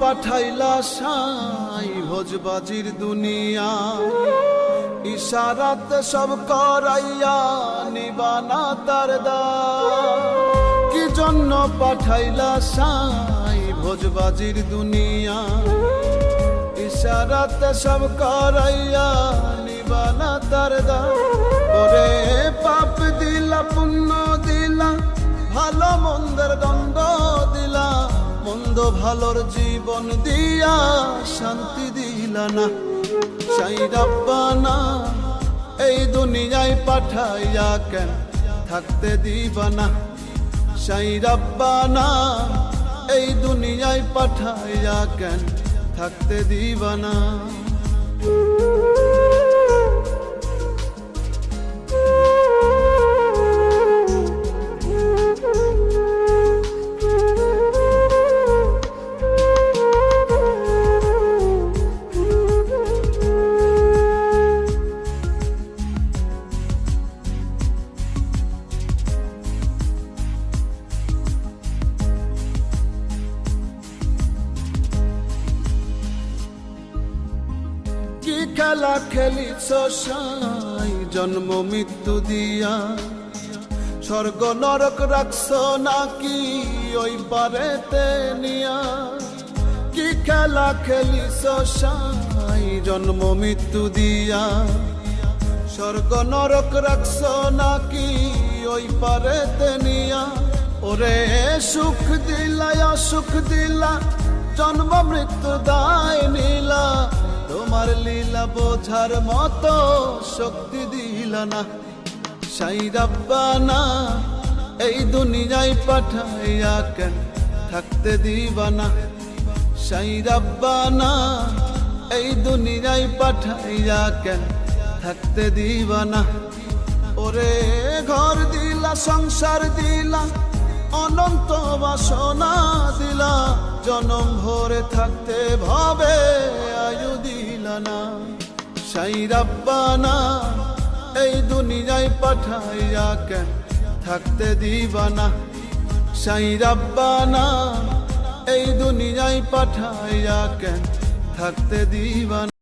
পাঠাইলা সাই ভোজবাজির দুনিয়া। ইশারাতে সব করাইয়া নিবানা তার দা কি জন্য পাঠাইলা সাই ভোজবাজির দুনিয়া? ইশারাতে সব করাইয়া নিবানা তার দা ওরে পাপ দিলা, পুণ্য দিলা, ভালো মন্দের দণ্ড দিলা। মন্দ ভালোর জীবন দিয়া শান্তি দিলা না। সাই রাব্বানা এই দুনিয়ায় পাঠাইয়া কেন থাকতে দিবানা সাই রাব্বানা এই দুনিয়ায় পাঠাইয়া কেন থাকতে দিবানা খেলা খেলিছ সাই, জন্ম মৃত্যু দিয়া। স্বর্গ নরক রাখছ নাকি ওই পারেতে নিয়া? কি খেলা খেলিছ সাই, জন্ম মৃত্যু দিয়া? স্বর্গ নরক রাখছ নাকি ওই পারেতে নিয়া? ওরে সুখ দিলা সুখ দিলা, জন্ম মৃত্যু দায় নীলা। বোঝার মতো শক্তি দিল না। সাই রাব্বানা এই দুনিয়ায় পাঠাইয়া কেন থাকতে দিবানা সাই রাব্বানা এই দুনিয়ায় পাঠাইয়া কেন থাকতে দিবানা ওরে ঘর দিলা, সংসার দিলা, অনন্ত বাসনা দিলা, জনম ভরে থাকতে ভাবে আয়ু দিলা না। সাই রাব্বানা এই দুনিয়ায় পাঠাইয়া কেন থাকতে দিবানা? সাই রাব্বানা এই দুনিয়ায় পাঠাইয়া কেন থাকতে দিবানা?